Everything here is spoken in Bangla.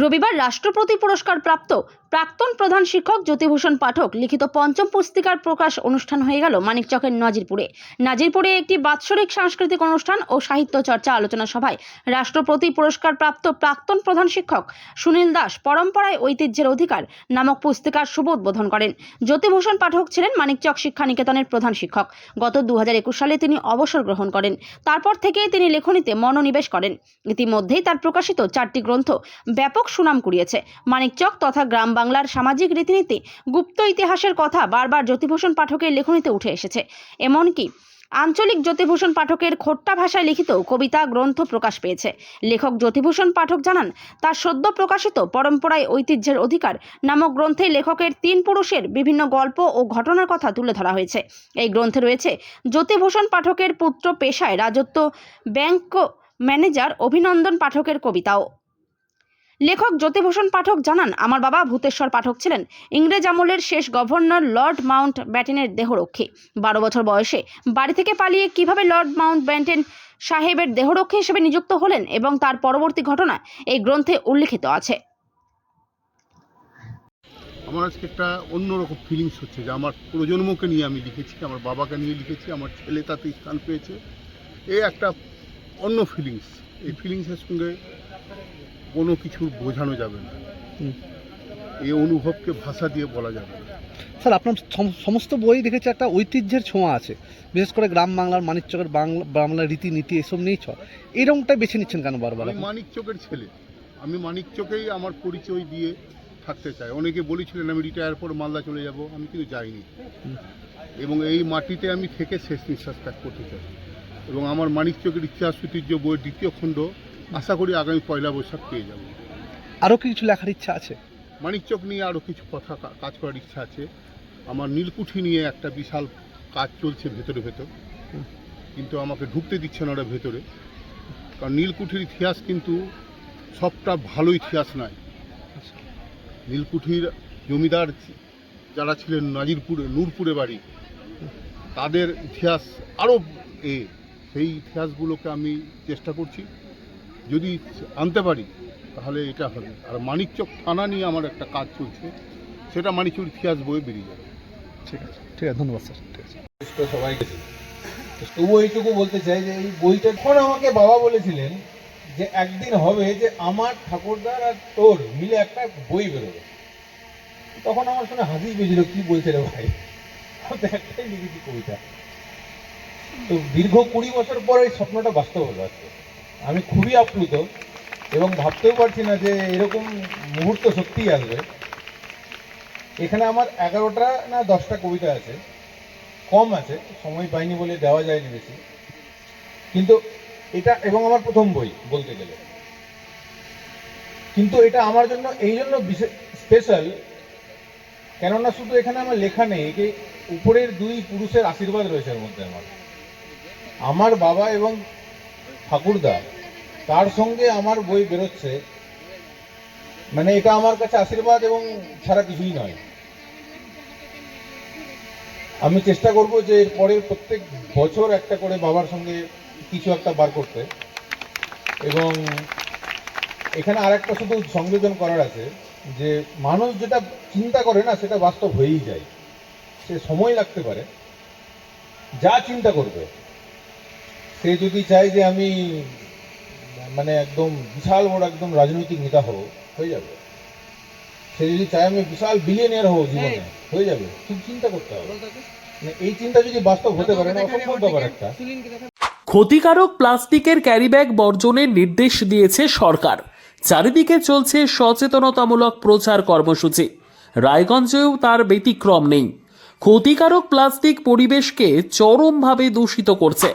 রবিবার রাষ্ট্রপতি পুরস্কার প্রাপ্ত প্রাক্তন প্রধান শিক্ষক জ্যোতিভূষণ পাঠক লিখিত পঞ্চম পুস্তিকার প্রকাশ অনুষ্ঠান হয়ে গেল মানিকচকের নাজিরপুরে। নাজিরপুরে একটি বাৎসরিক সাংস্কৃতিক অনুষ্ঠান ও সাহিত্য চর্চা আলোচনা সভায় রাষ্ট্রপতি পুরস্কার প্রাপ্ত প্রাক্তন প্রধান শিক্ষক সুনীল দাস পরম্পরায় ঐতিহ্যের অধিকার নামক পুস্তিকার শুভ উদ্বোধন করেন। জ্যোতিভূষণ পাঠক ছিলেন মানিকচক শিক্ষা নিকেতনের প্রধান শিক্ষক। গত দু হাজার একুশ সালে তিনি অবসর গ্রহণ করেন। তারপর থেকেই তিনি লেখনীতে মনোনিবেশ করেন। ইতিমধ্যেই তার প্রকাশিত চারটি গ্রন্থ ব্যাপক সুনাম কুড়িয়েছে। মানিকচক তথা গ্রাম বাংলার সামাজিক রীতিনীতি গুপ্ত ইতিহাসের কথা বারবার জ্যোতিভূষণ পাঠকের লেখনীতে উঠে এসেছে। এমনকি আঞ্চলিক জ্যোতিভূষণ পাঠকের খোট্টা ভাষায় লিখিত কবিতা, গ্রন্থ প্রকাশ পেয়েছে। লেখক জ্যোতিভূষণ পাঠক জানান, তার সদ্য প্রকাশিত পরম্পরায় ঐতিহ্যের অধিকার নামক গ্রন্থে লেখকের তিন পুরুষের বিভিন্ন গল্প ও ঘটনার কথা তুলে ধরা হয়েছে। এই গ্রন্থে রয়েছে জ্যোতিভূষণ পাঠকের পুত্র পেশায় রাজত্ব, ব্যাংক ম্যানেজার, অভিনন্দন পাঠকের কবিতাও। লেখক জ্যোতিভূষণ পাঠক জানান, আমার বাবা ভূতেশ্বর পাঠক ছিলেন। ইংরেজ আমলের শেষ গভর্নর লর্ড মাউন্ট ব্যাটেনের দেহরক্ষী। বারো বছর বয়সে বাড়ি থেকে পালিয়ে কীভাবে লর্ড মাউন্ট ব্যাটেন সাহেবের দেহরক্ষী হিসেবে নিযুক্ত হলেন এবং তার পরবর্তী ঘটনা এই গ্রন্থে উল্লিখিত আছে? আমার আজকে একটা অন্যরকম ফিলিংস হচ্ছে যে আমার প্রজন্মকে নিয়ে আমি লিখেছি, আমার বাবাকে নিয়ে লিখেছি, আমার ছেলে তাতে স্থান পেয়েছে। এই একটা অন্য ফিলিংস এই ফিলিংসের সঙ্গে কোনো কিছুর বোঝানো যাবে না। এই অনুভবকে ভাষা দিয়ে বলা যাবে না। স্যার আপনার সমস্ত বই দেখেছি একটা ঐতিহ্যের ছোঁয়া আছে। বিশেষ করে গ্রাম বাংলার মানিকচকের বাংলা বাংলার রীতিনীতি এসব নিয়েই ছ এরকমটাই বেছে নিচ্ছেন কেন বারবার আমি আপনি? মানিক চোখের ছেলে। আমি মানিক চোখেই আমার পরিচয় দিয়ে থাকতে চাই। অনেকে বলেছিলেন আমি রিটায়ার পর মালদা চলে যাব। আমি কিন্তু যাইনি। এবং এই মাটিতে আমি থেকে শেষ নিঃশ্বাস ত্যাগ করতে চাই। এবং আমার মানিক চোখের ইতিহাস ঐতিহ্য বইয়ের দ্বিতীয় খণ্ড আশা করি আগামী পয়লা বৈশাখ পেয়ে যাব। আরও কিছু লেখার ইচ্ছা আছে? মানিকচক নিয়ে আরও কিছু কথা কাজ করার ইচ্ছা আছে। আমার নীলকুঠি নিয়ে একটা বিশাল কাজ চলছে ভেতরে ভেতর। কিন্তু আমাকে ঢুকতে দিচ্ছে না ওরা ভেতরে। কারণ নীলকুঠির ইতিহাস কিন্তু সবটা ভালো ইতিহাস নয়। আচ্ছা। নীলকুঠির জমিদার যারা ছিলেন নাজিরপুরে নূরপুরে বাড়ি তাদের ইতিহাস আরও এ সেই ইতিহাসগুলোকে আমি চেষ্টা করছি। যদি আনতে পারি তাহলে এটা হবে। আর মানিকচক থানা নিয়ে আমার একটা কাজ চলছে সেটা মানিকচুর ইতিহাস বইয়ে বেরিয়ে যাবে। ঠিক আছে ঠিক আছে ধন্যবাদ স্যার ঠিক আছে। সবাই গেছে। তবু এইটুকু বলতে চাই যে এই বইটা যখন আমাকে বাবা বলেছিলেন যে একদিন হবে যে আমার ঠাকুরদার আর তোর মিলে একটা বই বেরোবে। তখন আমার শুনে হাসি পেয়েছিল কি বলছে রে ভাই? তো একটাই লিখেছি কবিতা। তো দীর্ঘ কুড়ি বছর পর এই স্বপ্নটা বাস্তব হলো আজকে। আমি খুবই আপ্লুত এবং ভাবতেও পারছি না যে এরকম মুহূর্ত সত্যিই আসবে। এখানে আমার এগারোটা না দশটা কবিতা আছে। কম আছে, সময় পাইনি বলে দেওয়া যায়নি বেশি। কিন্তু এটা এবং আমার প্রথম বই বলতে গেলে। কিন্তু এটা আমার জন্য, এই জন্য স্পেশাল কেননা শুধু এখানে আমার লেখা নেই যে উপরের দুই পুরুষের আশীর্বাদ রয়েছে এর মধ্যে আমার। আমার বাবা এবং ঠাকুরদা, তার সঙ্গে আমার বই বেরোচ্ছে। মানে এটা আমার কাছে আশীর্বাদ এবং ছাড়া কিছুই নয়। আমি চেষ্টা করব যে এর পরে প্রত্যেক বছর একটা করে বাবার সঙ্গে কিছু একটা বার করতে। এবং এখানে আর একটা শুধু সংযোজন করার আছে, যে মানুষ যেটা চিন্তা করে না, সেটা বাস্তব হয়েই যায়। সে সময় লাগতে পারে। যা চিন্তা করবে। সে যদি চায় যে আমি মানে একদম বিশাল বড় একদম রাজনৈতিক নেতা হব হয়ে যাবে। সে যদি চায় আমি বিশাল বিলিয়নিয়ার হব জীবনে হয়ে। যাবে। শুধু চিন্তা করতে হবে। মানে এই চিন্তা যদি বাস্তব হতে পারে না অসম্ভব ব্যাপার একটা। ক্ষতিকারক প্লাস্টিকের ক্যারিব্যাগ বর্জনের নির্দেশ দিয়েছে সরকার। চারিদিকে চলছে সচেতনতামূলক প্রচার কর্মসূচি। রায়গঞ্জেও তার ব্যতিক্রম নেই। ক্ষতিকারক প্লাস্টিক পরিবেশকে চরমভাবে দূষিত করছে।